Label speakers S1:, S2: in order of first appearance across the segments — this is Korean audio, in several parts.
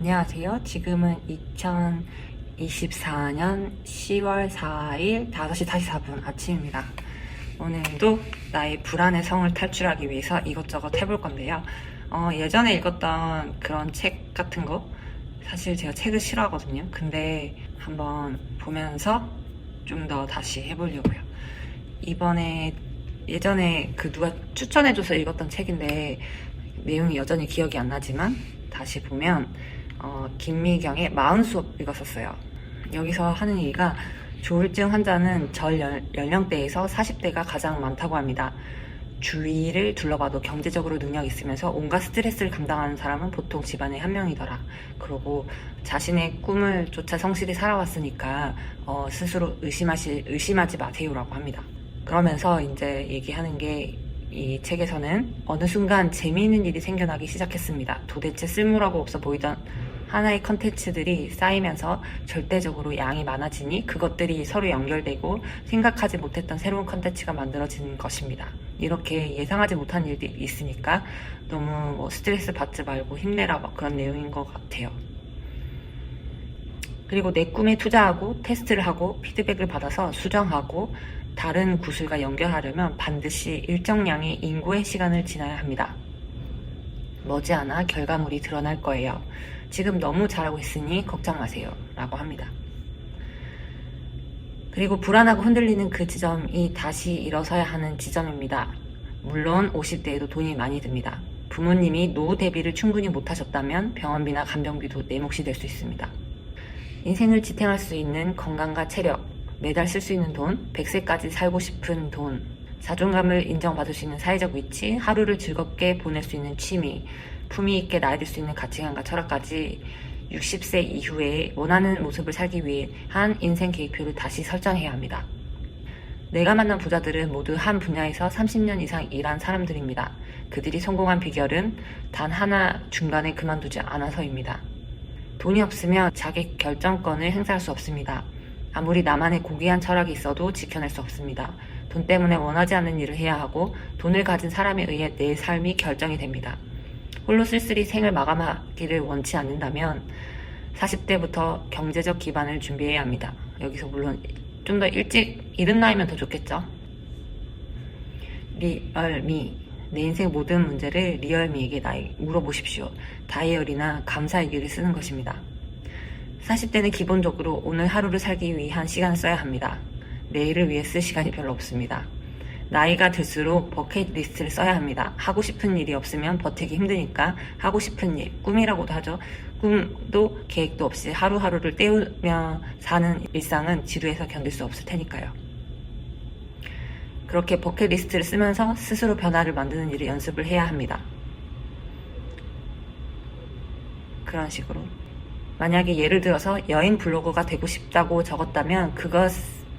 S1: 안녕하세요. 지금은 2024년 10월 4일 5시 44분 아침입니다. 오늘도 나의 불안의 성을 탈출하기 위해서 이것저것 해볼 건데요. 어, 예전에 읽었던 그런 책 같은 거 사실 제가 책을 싫어하거든요. 근데 한번 보면서 좀 더 다시 해보려고요. 이번에 예전에 그 누가 추천해줘서 읽었던 책인데 내용이 여전히 기억이 안 나지만 다시 보면 어, 김미경의 마흔 수업 읽었었어요. 여기서 하는 얘기가 조울증 환자는 전 연- 연령대에서 40대가 가장 많다고 합니다. 주위를 둘러봐도 경제적으로 능력 있으면서 온갖 스트레스를 감당하는 사람은 보통 집안에 한 명이더라. 그러고 자신의 꿈을 쫓아 성실히 살아왔으니까 어, 스스로 의심하시, 의심하지 마세요라고 합니다. 그러면서 이제 얘기하는 게 이 책에서는 어느 순간 재미있는 일이 생겨나기 시작했습니다. 도대체 쓸모라고 없어 보이던 하나의 컨텐츠들이 쌓이면서 절대적으로 양이 많아지니 그것들이 서로 연결되고 생각하지 못했던 새로운 컨텐츠가 만들어지는 것입니다. 이렇게 예상하지 못한 일들이 있으니까 너무 뭐 스트레스 받지 말고 힘내라 막 그런 내용인 것 같아요. 그리고 내 꿈에 투자하고 테스트를 하고 피드백을 받아서 수정하고 다른 구슬과 연결하려면 반드시 일정량의 인고의 시간을 지나야 합니다. 머지않아 결과물이 드러날 거예요. 지금 너무 잘하고 있으니 걱정 마세요. 라고 합니다. 그리고 불안하고 흔들리는 그 지점이 다시 일어서야 하는 지점입니다. 물론 50대에도 돈이 많이 듭니다. 부모님이 노후 대비를 충분히 못하셨다면 병원비나 간병비도 내 몫이 될 수 있습니다. 인생을 지탱할 수 있는 건강과 체력, 매달 쓸 수 있는 돈, 100세까지 살고 싶은 돈, 자존감을 인정받을 수 있는 사회적 위치, 하루를 즐겁게 보낼 수 있는 취미, 품위 있게 나아질 수 있는 가치관과 철학까지 60세 이후에 원하는 모습을 살기 위한 인생 계획표를 다시 설정해야 합니다. 내가 만난 부자들은 모두 한 분야에서 30년 이상 일한 사람들입니다. 그들이 성공한 비결은 단 하나 중간에 그만두지 않아서입니다. 돈이 없으면 자기 결정권을 행사할 수 없습니다. 아무리 나만의 고귀한 철학이 있어도 지켜낼 수 없습니다. 돈 때문에 원하지 않는 일을 해야 하고 돈을 가진 사람에 의해 내 삶이 결정이 됩니다. 홀로 쓸쓸히 생을 마감하기를 원치 않는다면 40대부터 경제적 기반을 준비해야 합니다. 여기서 물론 좀 더 일찍 이른 나이면 더 좋겠죠. 리얼미 내 인생 모든 문제를 리얼미에게 나이 물어보십시오. 다이어리나 감사 일기를 쓰는 것입니다. 40대는 기본적으로 오늘 하루를 살기 위한 시간을 써야 합니다. 내일을 위해 쓸 시간이 별로 없습니다. 나이가 들수록 버킷리스트를 써야 합니다. 하고 싶은 일이 없으면 버티기 힘드니까 하고 싶은 일, 꿈이라고도 하죠. 꿈도 계획도 없이 하루하루를 때우며 사는 일상은 지루해서 견딜 수 없을 테니까요. 그렇게 버킷리스트를 쓰면서 스스로 변화를 만드는 일을 연습을 해야 합니다. 그런 식으로. 만약에 예를 들어서 여행 블로거가 되고 싶다고 적었다면 그것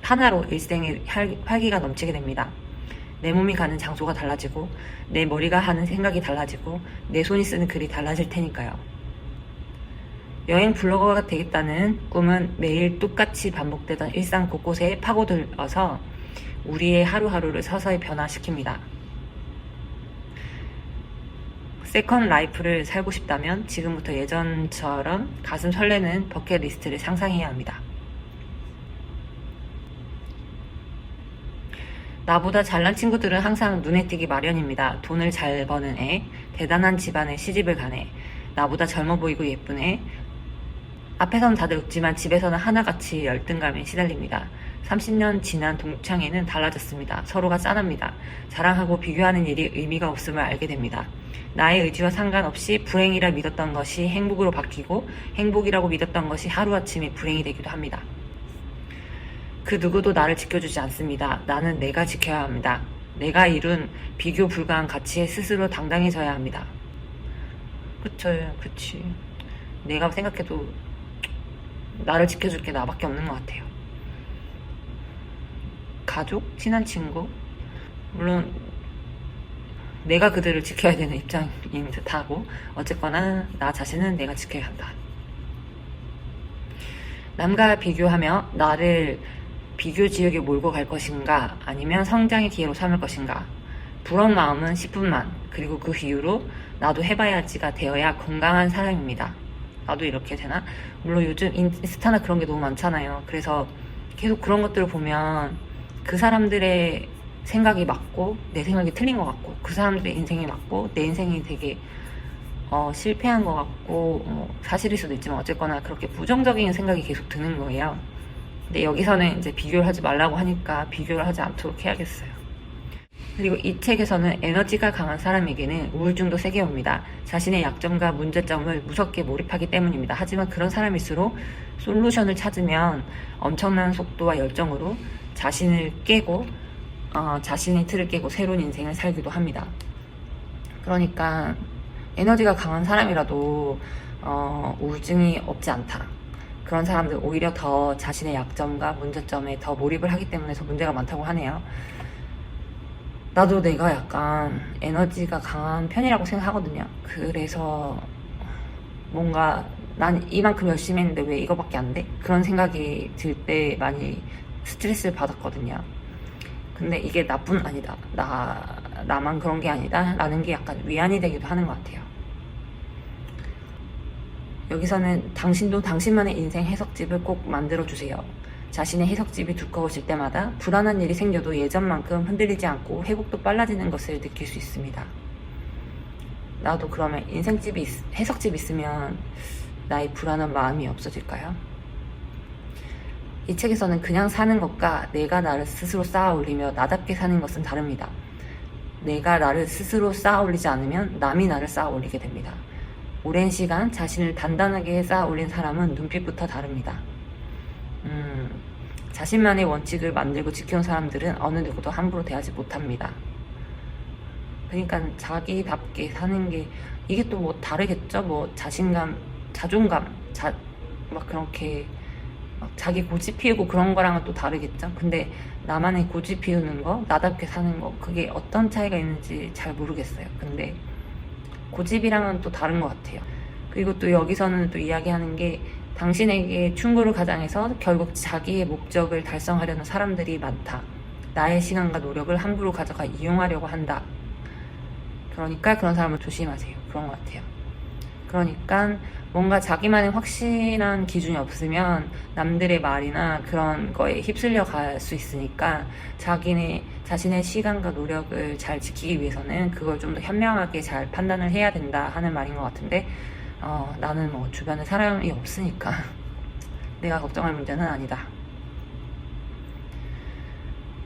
S1: 하나로 일생의 활- 활기가 넘치게 됩니다. 내 몸이 가는 장소가 달라지고 내 머리가 하는 생각이 달라지고 내 손이 쓰는 글이 달라질 테니까요. 여행 블로거가 되겠다는 꿈은 매일 똑같이 반복되던 일상 곳곳에 파고들어서 우리의 하루하루를 서서히 변화시킵니다. 세컨 라이프를 살고 싶다면 지금부터 예전처럼 가슴 설레는 버킷리스트를 상상해야 합니다. 나보다 잘난 친구들은 항상 눈에 띄기 마련입니다. 돈을 잘 버는 애, 대단한 집안에 시집을 간 애, 나보다 젊어 보이고 예쁜 애, 앞에서는 다들 웃지만 집에서는 하나같이 열등감에 시달립니다. 30년 지난 동창회는 달라졌습니다. 서로가 짠합니다. 자랑하고 비교하는 일이 의미가 없음을 알게 됩니다. 나의 의지와 상관없이 불행이라 믿었던 것이 행복으로 바뀌고 행복이라고 믿었던 것이 하루아침에 불행이 되기도 합니다. 그 누구도 나를 지켜주지 않습니다. 나는 내가 지켜야 합니다. 내가 이룬 비교 불가한 가치에 스스로 당당해져야 합니다. 그쵸, 그치. 내가 생각해도 나를 지켜줄 게 나밖에 없는 것 같아요. 가족, 친한 친구, 물론 내가 그들을 지켜야 되는 입장인 듯하고 어쨌거나 나 자신은 내가 지켜야 한다. 남과 비교하며 나를 비교 지역에 몰고 갈 것인가 아니면 성장의 기회로 삼을 것인가 부러운 마음은 10분만 그리고 그 이후로 나도 해봐야지가 되어야 건강한 사람입니다. 나도 이렇게 되나? 물론 요즘 인스타나 그런 게 너무 많잖아요. 그래서 계속 그런 것들을 보면 그 사람들의 생각이 맞고 내 생각이 틀린 것 같고 그 사람들의 인생이 맞고 내 인생이 되게 어, 실패한 것 같고 뭐 사실일 수도 있지만 어쨌거나 그렇게 부정적인 생각이 계속 드는 거예요. 근데 여기서는 이제 비교를 하지 말라고 하니까 비교를 하지 않도록 해야겠어요. 그리고 이 책에서는 에너지가 강한 사람에게는 우울증도 세게 옵니다. 자신의 약점과 문제점을 무섭게 몰입하기 때문입니다. 하지만 그런 사람일수록 솔루션을 찾으면 엄청난 속도와 열정으로 자신을 깨고 어, 자신의 틀을 깨고 새로운 인생을 살기도 합니다. 그러니까 에너지가 강한 사람이라도 어, 우울증이 없지 않다. 그런 사람들 오히려 더 자신의 약점과 문제점에 더 몰입을 하기 때문에 더 문제가 많다고 하네요. 나도 내가 약간 에너지가 강한 편이라고 생각하거든요. 그래서 뭔가 난 이만큼 열심히 했는데 왜 이거밖에 안 돼? 그런 생각이 들 때 많이 스트레스를 받았거든요. 근데 이게 나뿐 아니다. 나, 나만 그런 게 아니다. 라는 게 약간 위안이 되기도 하는 것 같아요. 여기서는 당신도 당신만의 인생 해석집을 꼭 만들어주세요. 자신의 해석집이 두꺼워질 때마다 불안한 일이 생겨도 예전만큼 흔들리지 않고 회복도 빨라지는 것을 느낄 수 있습니다. 나도 그러면 인생집이, 있- 해석집 있으면 나의 불안한 마음이 없어질까요? 이 책에서는 그냥 사는 것과 내가 나를 스스로 쌓아 올리며 나답게 사는 것은 다릅니다. 내가 나를 스스로 쌓아 올리지 않으면 남이 나를 쌓아 올리게 됩니다. 오랜 시간 자신을 단단하게 쌓아 올린 사람은 눈빛부터 다릅니다. 음, 자신만의 원칙을 만들고 지켜온 사람들은 어느 누구도 함부로 대하지 못합니다. 그러니까 자기답게 사는 게 이게 또 뭐 다르겠죠? 뭐 자신감, 자존감, 자, 막 그렇게 막 자기 고집 피우고 그런 거랑은 또 다르겠죠? 근데 나만의 고집 피우는 거, 나답게 사는 거, 그게 어떤 차이가 있는지 잘 모르겠어요. 근데 고집이랑은 또 다른 것 같아요. 그리고 또 여기서는 또 이야기하는 게 당신에게 충고를 가장해서 결국 자기의 목적을 달성하려는 사람들이 많다. 나의 시간과 노력을 함부로 가져가 이용하려고 한다. 그러니까 그런 사람을 조심하세요. 그런 것 같아요. 그러니까 뭔가 자기만의 확실한 기준이 없으면 남들의 말이나 그런 거에 휩쓸려 갈 수 있으니까 자기네 자신의 시간과 노력을 잘 지키기 위해서는 그걸 좀 더 현명하게 잘 판단을 해야 된다 하는 말인 것 같은데 어, 나는 뭐 주변에 사람이 없으니까 내가 걱정할 문제는 아니다.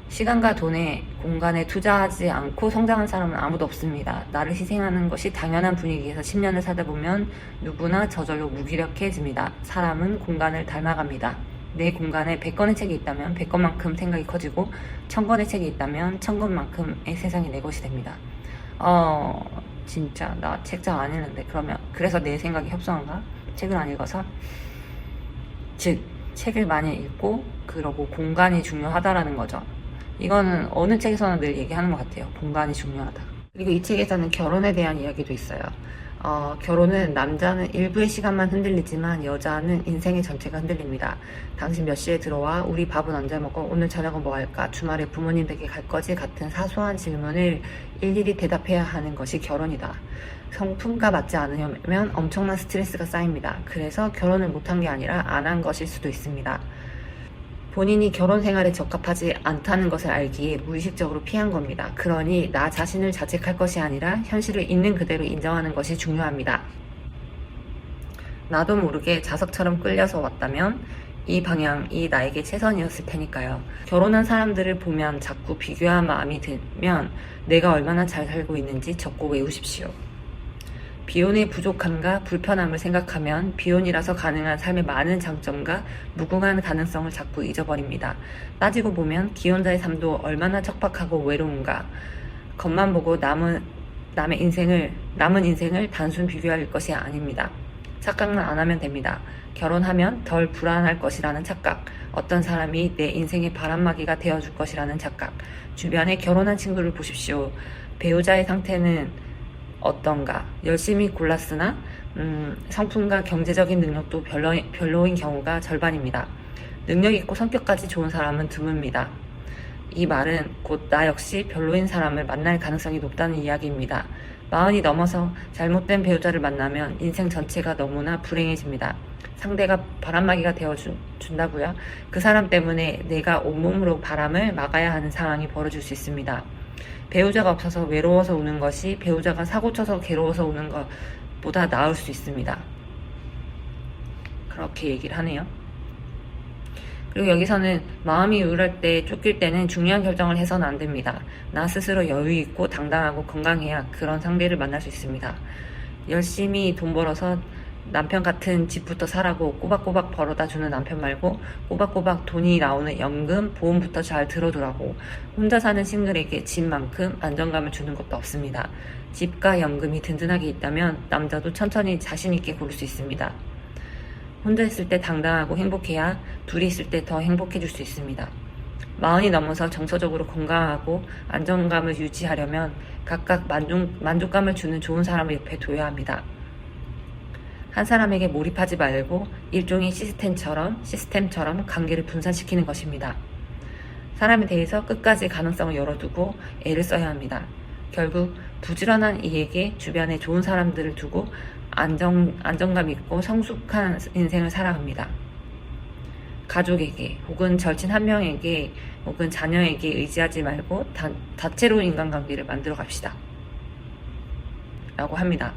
S1: 시간과 돈에 공간에 투자하지 않고 성장한 사람은 아무도 없습니다. 나를 희생하는 것이 당연한 분위기에서 10년을 살다 보면 누구나 저절로 무기력해집니다. 사람은 공간을 닮아갑니다. 내 공간에 100권의 책이 있다면 100권만큼 생각이 커지고 1000권의 책이 있다면 1000권만큼의 세상이 내 것이 됩니다. 어, 진짜 나 책 잘 안 읽는데 그러면 그래서 내 생각이 협소한가? 책을 안 읽어서? 즉 책을 많이 읽고 그러고 공간이 중요하다라는 거죠. 이거는 어느 책에서나 늘 얘기하는 것 같아요. 공간이 중요하다. 그리고 이 책에서는 결혼에 대한 이야기도 있어요. 어, 결혼은 남자는 일부의 시간만 흔들리지만 여자는 인생의 전체가 흔들립니다. 당신 몇 시에 들어와? 우리 밥은 언제 먹어? 오늘 저녁은 뭐 할까? 주말에 부모님 댁에 갈 거지? 같은 사소한 질문을 일일이 대답해야 하는 것이 결혼이다. 성품과 맞지 않으면 엄청난 스트레스가 쌓입니다. 그래서 결혼을 못한 게 아니라 안 한 것일 수도 있습니다. 본인이 결혼 생활에 적합하지 않다는 것을 알기에 무의식적으로 피한 겁니다. 그러니 나 자신을 자책할 것이 아니라 현실을 있는 그대로 인정하는 것이 중요합니다. 나도 모르게 자석처럼 끌려서 왔다면 이 방향이 나에게 최선이었을 테니까요. 결혼한 사람들을 보면 자꾸 비교한 마음이 들면 내가 얼마나 잘 살고 있는지 적고 외우십시오. 비혼의 부족함과 불편함을 생각하면 비혼이라서 가능한 삶의 많은 장점과 무궁한 가능성을 자꾸 잊어버립니다. 따지고 보면 기혼자의 삶도 얼마나 척박하고 외로운가. 겉만 보고 남은 남의 인생을 남은 인생을 단순 비교할 것이 아닙니다. 착각만 안 하면 됩니다. 결혼하면 덜 불안할 것이라는 착각, 어떤 사람이 내 인생의 바람막이가 되어줄 것이라는 착각, 주변에 결혼한 친구를 보십시오. 배우자의 상태는 어떤가 열심히 골랐으나 음, 성품과 경제적인 능력도 별로, 별로인 경우가 절반입니다. 능력 있고 성격까지 좋은 사람은 드뭅니다. 이 말은 곧 나 역시 별로인 사람을 만날 가능성이 높다는 이야기입니다. 마흔이 넘어서 잘못된 배우자를 만나면 인생 전체가 너무나 불행해집니다. 상대가 바람막이가 되어준다고요? 그 사람 때문에 내가 온몸으로 바람을 막아야 하는 상황이 벌어질 수 있습니다. 배우자가 없어서 외로워서 우는 것이 배우자가 사고쳐서 괴로워서 우는 것보다 나을 수 있습니다. 그렇게 얘기를 하네요. 그리고 여기서는 마음이 우울할 때 쫓길 때는 중요한 결정을 해서는 안 됩니다. 나 스스로 여유 있고 당당하고 건강해야 그런 상대를 만날 수 있습니다. 열심히 돈 벌어서 남편 같은 집부터 사라고 꼬박꼬박 벌어다 주는 남편 말고 꼬박꼬박 돈이 나오는 연금, 보험부터 잘 들어두라고 혼자 사는 싱글에게 집만큼 안정감을 주는 것도 없습니다. 집과 연금이 든든하게 있다면 남자도 천천히 자신있게 고를 수 있습니다. 혼자 있을 때 당당하고 행복해야 둘이 있을 때 더 행복해질 수 있습니다. 마흔이 넘어서 정서적으로 건강하고 안정감을 유지하려면 각각 만족, 만족감을 주는 좋은 사람을 옆에 둬야 합니다. 한 사람에게 몰입하지 말고 일종의 시스템처럼 시스템처럼 관계를 분산시키는 것입니다. 사람에 대해서 끝까지 가능성을 열어두고 애를 써야 합니다. 결국 부지런한 이에게 주변에 좋은 사람들을 두고 안정, 안정감 있고 성숙한 인생을 살아갑니다. 가족에게 혹은 절친 한 명에게 혹은 자녀에게 의지하지 말고 다, 다채로운 인간관계를 만들어 갑시다. 라고 합니다.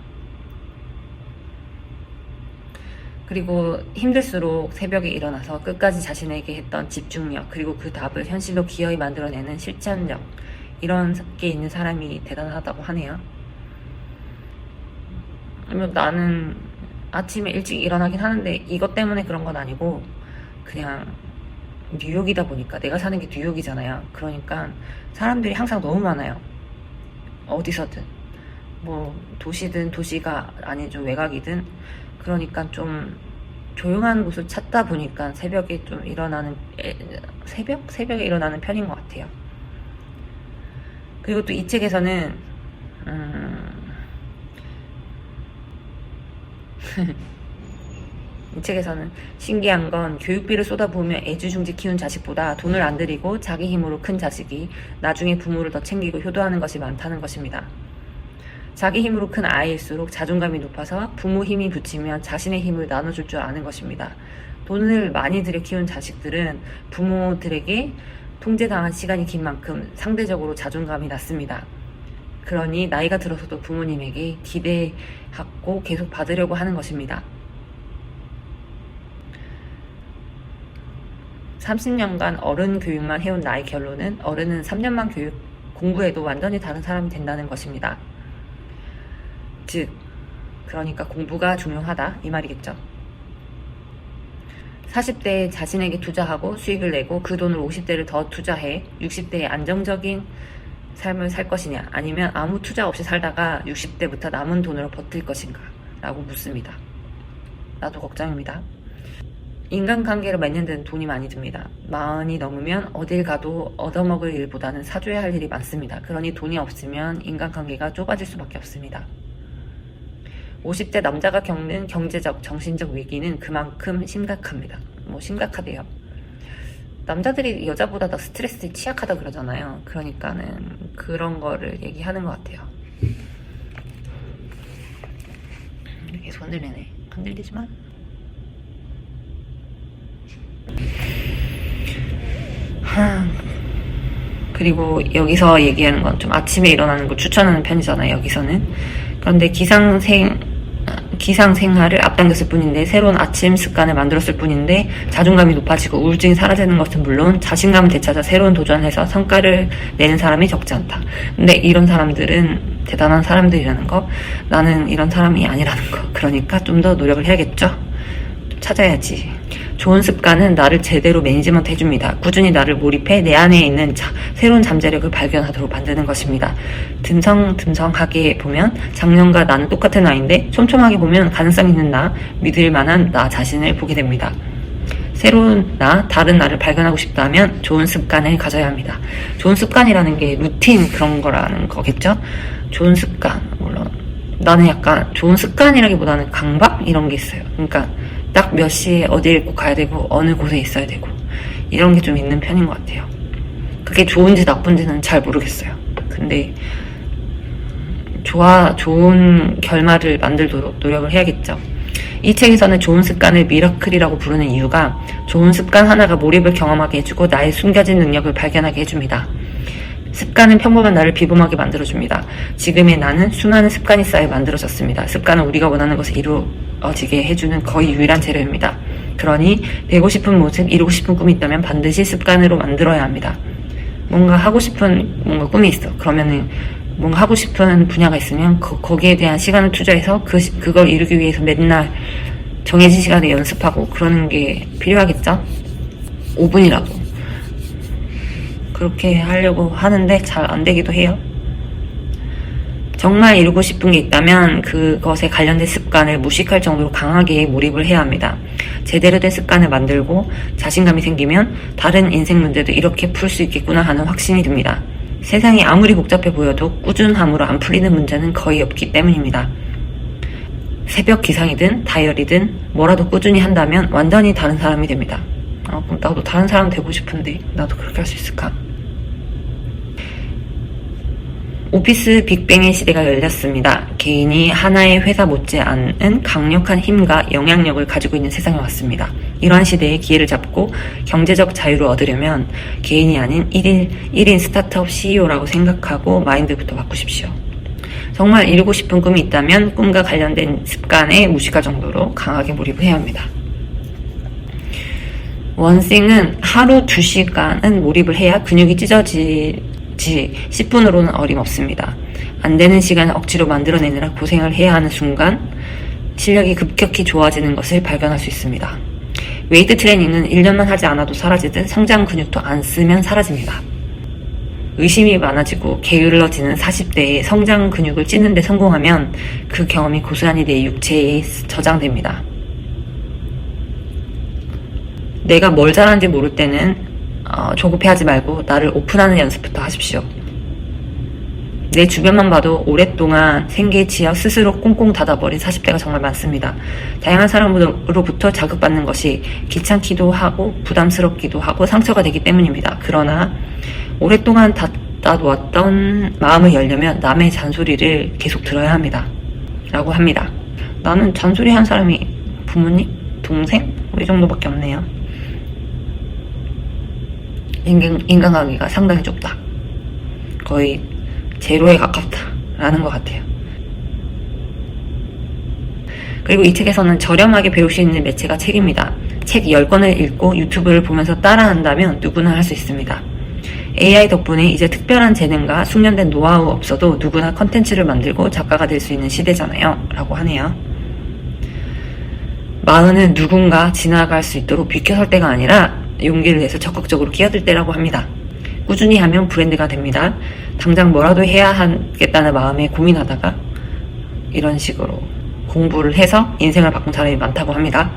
S1: 그리고 힘들수록 새벽에 일어나서 끝까지 자신에게 했던 집중력, 그리고 그 답을 현실로 기어이 만들어내는 실천력, 이런 게 있는 사람이 대단하다고 하네요. 나는 아침에 일찍 일어나긴 하는데 이것 때문에 그런 건 아니고 그냥 뉴욕이다 보니까 내가 사는 게 뉴욕이잖아요. 그러니까 사람들이 항상 너무 많아요. 어디서든. 뭐 도시든 도시가 아닌 좀 외곽이든 그러니까 좀 조용한 곳을 찾다 보니까 새벽에 좀 일어나는 에, 새벽 새벽에 일어나는 편인 것 같아요. 그리고 또 이 책에서는 음, 이 책에서는 신기한 건 교육비를 쏟아부으며 애주중지 키운 자식보다 돈을 안 들이고 자기 힘으로 큰 자식이 나중에 부모를 더 챙기고 효도하는 것이 많다는 것입니다. 자기 힘으로 큰 아이일수록 자존감이 높아서 부모 힘이 붙이면 자신의 힘을 나눠줄 줄 아는 것입니다. 돈을 많이 들여 키운 자식들은 부모들에게 통제당한 시간이 긴 만큼 상대적으로 자존감이 낮습니다. 그러니 나이가 들어서도 부모님에게 기대하고 계속 받으려고 하는 것입니다. 30년간 어른 교육만 해온 나의 결론은 어른은 3년만 교육 공부해도 완전히 다른 사람이 된다는 것입니다. 즉, 그러니까 공부가 중요하다 이 말이겠죠. 40대에 자신에게 투자하고 수익을 내고 그 돈을 50대를 더 투자해 60대에 안정적인 삶을 살 것이냐 아니면 아무 투자 없이 살다가 60대부터 남은 돈으로 버틸 것인가 라고 묻습니다. 나도 걱정입니다. 인간관계를 맺는 데는 돈이 많이 듭니다. 마흔이 넘으면 어딜 가도 얻어먹을 일보다는 사줘야 할 일이 많습니다. 그러니 돈이 없으면 인간관계가 좁아질 수밖에 없습니다. 50대 남자가 겪는 경제적, 정신적 위기는 그만큼 심각합니다. 뭐 심각하대요. 남자들이 여자보다 더 스트레스에 취약하다 그러잖아요. 그러니까는 그런 거를 얘기하는 것 같아요. 이렇게 손들리네. 흔들리지만. 하... 그리고 여기서 얘기하는 건 좀 아침에 일어나는 걸 추천하는 편이잖아요. 여기서는. 그런데 기상생 기상 생활을 앞당겼을 뿐인데 새로운 아침 습관을 만들었을 뿐인데 자존감이 높아지고 우울증이 사라지는 것은 물론 자신감을 되찾아 새로운 도전을 해서 성과를 내는 사람이 적지 않다. 근데 이런 사람들은 대단한 사람들이라는 거 나는 이런 사람이 아니라는 거 그러니까 좀 더 노력을 해야겠죠. 좀 찾아야지. 좋은 습관은 나를 제대로 매니지먼트 해줍니다. 꾸준히 나를 몰입해 내 안에 있는 자, 새로운 잠재력을 발견하도록 만드는 것입니다. 듬성듬성하게 보면 작년과 나는 똑같은 나인데 촘촘하게 보면 가능성 있는 나, 믿을 만한 나 자신을 보게 됩니다. 새로운 나, 다른 나를 발견하고 싶다면 좋은 습관을 가져야 합니다. 좋은 습관이라는 게 루틴 그런 거라는 거겠죠? 좋은 습관, 물론. 나는 약간 좋은 습관이라기보다는 강박? 이런 게 있어요. 그러니까 딱 몇 시에 어디에 꼭 가야 되고 어느 곳에 있어야 되고 이런 게 좀 있는 편인 것 같아요. 그게 좋은지 나쁜지는 잘 모르겠어요. 근데 좋아, 좋은 결말을 만들도록 노력을 해야겠죠. 이 책에서는 좋은 습관을 미러클이라고 부르는 이유가 좋은 습관 하나가 몰입을 경험하게 해주고 나의 숨겨진 능력을 발견하게 해줍니다. 습관은 평범한 나를 비범하게 만들어줍니다. 지금의 나는 수많은 습관이 쌓여 만들어졌습니다. 습관은 우리가 원하는 것을 이루어지게 해주는 거의 유일한 재료입니다. 그러니 되고 싶은 모습, 이루고 싶은 꿈이 있다면 반드시 습관으로 만들어야 합니다. 뭔가 하고 싶은 뭔가 꿈이 있어. 그러면은 뭔가 하고 싶은 분야가 있으면 그, 거기에 대한 시간을 투자해서 그, 시- 그걸 이루기 위해서 맨날 정해진 시간에 연습하고 그러는 게 필요하겠죠? 5분이라도. 그렇게 하려고 하는데 잘 안 되기도 해요. 정말 이루고 싶은 게 있다면 그것에 관련된 습관을 무식할 정도로 강하게 몰입을 해야 합니다. 제대로 된 습관을 만들고 자신감이 생기면 다른 인생 문제도 이렇게 풀 수 있겠구나 하는 확신이 듭니다. 세상이 아무리 복잡해 보여도 꾸준함으로 안 풀리는 문제는 거의 없기 때문입니다. 새벽 기상이든 다이어리든 뭐라도 꾸준히 한다면 완전히 다른 사람이 됩니다. 아, 그럼 나도 다른 사람 되고 싶은데 나도 그렇게 할 수 있을까? 오피스 빅뱅의 시대가 열렸습니다. 개인이 하나의 회사 못지않은 강력한 힘과 영향력을 가지고 있는 세상에 왔습니다. 이러한 시대에 기회를 잡고 경제적 자유를 얻으려면 개인이 아닌 1인, 1인 스타트업 CEO라고 생각하고 마인드부터 바꾸십시오. 정말 이루고 싶은 꿈이 있다면 꿈과 관련된 습관에 무식할 정도로 강하게 몰입을 해야 합니다. 원싱은 하루 2시간은 몰입을 해야 근육이 찢어지 지 10분으로는 어림없습니다. 안 되는 시간을 억지로 만들어내느라 고생을 해야 하는 순간 실력이 급격히 좋아지는 것을 발견할 수 있습니다. 웨이트 트레이닝은 1년만 하지 않아도 사라지듯 성장 근육도 안 쓰면 사라집니다. 의심이 많아지고 게을러지는 40대에 성장 근육을 찌는 데 성공하면 그 경험이 고스란히 내 육체에 저장됩니다. 내가 뭘 잘하는지 모를 때는 어, 조급해하지 말고 나를 오픈하는 연습부터 하십시오. 내 주변만 봐도 오랫동안 생계에 치여 스스로 꽁꽁 닫아버린 40대가 정말 많습니다. 다양한 사람으로부터 자극받는 것이 귀찮기도 하고 부담스럽기도 하고 상처가 되기 때문입니다. 그러나 오랫동안 닫아놓았던 마음을 열려면 남의 잔소리를 계속 들어야 합니다. 라고 합니다. 나는 잔소리 한 사람이 부모님? 동생? 뭐이 정도밖에 없네요. 인간, 인간관계가 상당히 좁다. 거의 제로에 가깝다라는 것 같아요. 그리고 이 책에서는 저렴하게 배울 수 있는 매체가 책입니다. 책 10권을 읽고 유튜브를 보면서 따라한다면 누구나 할 수 있습니다. AI 덕분에 이제 특별한 재능과 숙련된 노하우 없어도 누구나 컨텐츠를 만들고 작가가 될 수 있는 시대잖아요. 라고 하네요. 마흔은 누군가 지나갈 수 있도록 비켜설 때가 아니라 용기를 내서 적극적으로 끼어들 때라고 합니다. 꾸준히 하면 브랜드가 됩니다. 당장 뭐라도 해야 하겠다는 마음에 고민하다가 이런 식으로 공부를 해서 인생을 바꾼 사람이 많다고 합니다.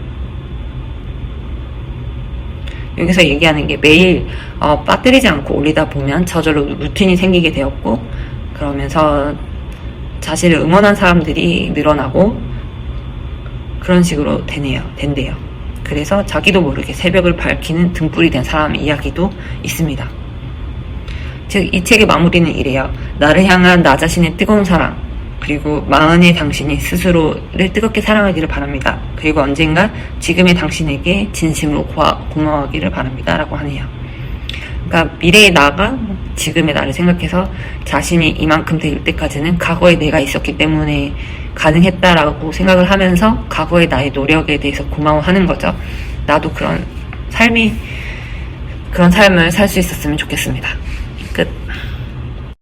S1: 여기서 얘기하는 게 매일 어, 빠뜨리지 않고 올리다 보면 저절로 루틴이 생기게 되었고 그러면서 자신을 응원한 사람들이 늘어나고 그런 식으로 되네요. 된대요. 그래서 자기도 모르게 새벽을 밝히는 등불이 된 사람 이야기도 있습니다. 즉, 이 책의 마무리는 이래요. 나를 향한 나 자신의 뜨거운 사랑, 그리고 마흔의 당신이 스스로를 뜨겁게 사랑하기를 바랍니다. 그리고 언젠가 지금의 당신에게 진심으로 고마, 고마워하기를 바랍니다. 라고 하네요. 그러니까 미래의 나가 지금의 나를 생각해서 자신이 이만큼 될 때까지는 과거의 내가 있었기 때문에 가능했다라고 생각을 하면서 과거의 나의 노력에 대해서 고마워하는 거죠. 나도 그런 삶이 그런 삶을 살 수 있었으면 좋겠습니다. 끝.